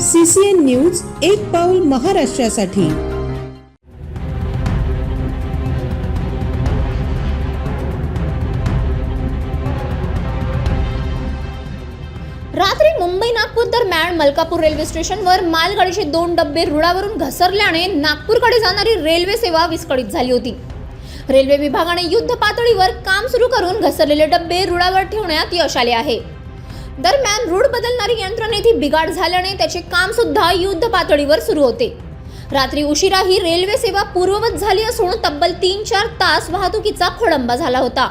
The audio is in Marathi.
सीसीएन न्यूज एक पाऊल महाराष्ट्रासाठी. रात्री मुंबई नागपूर दरम्यान मलकापूर रेल्वे स्टेशनवर मालगाडीचे दोन डब्बे रुळावरून घसरल्याने नागपूरकडे जाणारी रेल्वे सेवा विस्कळीत झाली होती. रेल्वे विभागाने युद्ध पातळीवर काम सुरू करून घसरलेले डब्बे रुळावर ठेवण्यात यश आले आहे. दरम्यान रूढ बदलणारी यंत्रणेत बिघाड झाल्याने त्याचे काम सुद्धा युद्ध पातळीवर सुरू होते. रात्री उशिरा ही रेल्वे सेवा पूर्ववत झाली असून तब्बल तीन चार तास वाहतुकीचा खोळंबा झाला होता.